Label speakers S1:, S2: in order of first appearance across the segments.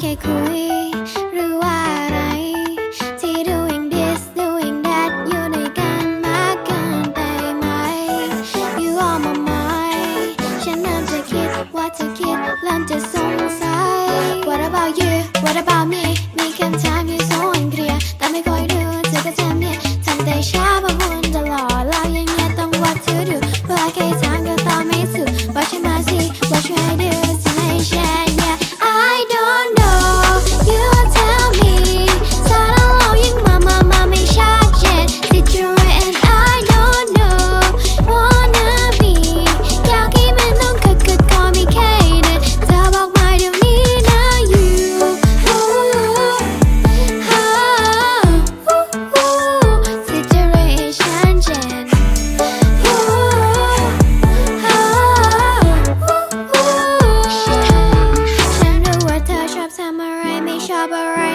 S1: แค่คุย หรือว่าอะไร ที่ doing this doing that อยู่ในกันมากเกินไปไหม you are my mind ฉันเริ่มจะคิดว่าจะคิดเริ่มจะสง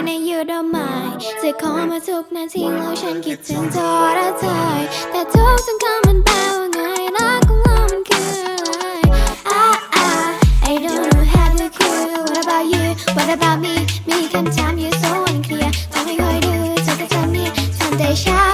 S1: ในยูดอมายจะขอมาทุกนาทีแล้วฉันคิดถึงเธอและทายแต่ทุกสังคำมันแปลว่าไงรักของเรามันคืออะไร ah ah I don't know how to clue what about you what about me มีคำถามอยู่ so unclear ต้องไม่คอยดูเธอจะทำนี่ทำแต่ช้า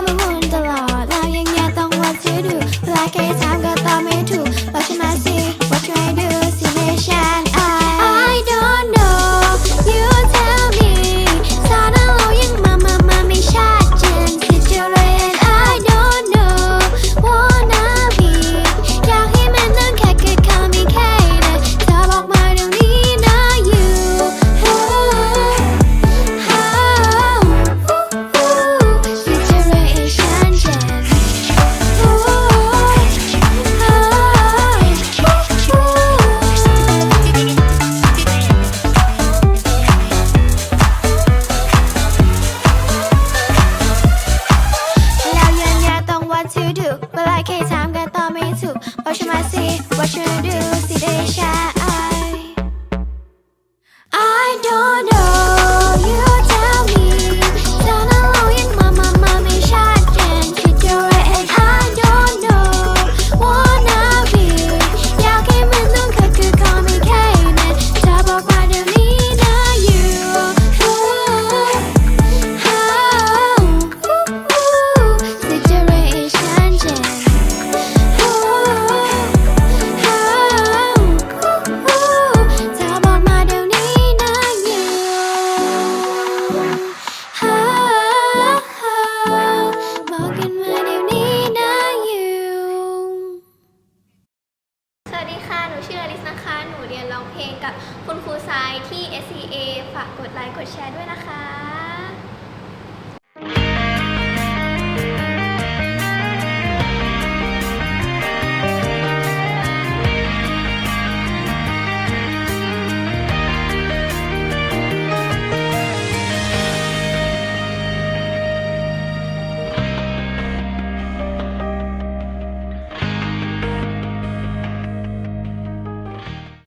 S2: 飞沙 กับคุณครูทรายที่ SCA ฝากกดไลค์กดแชร์ด้วยนะคะ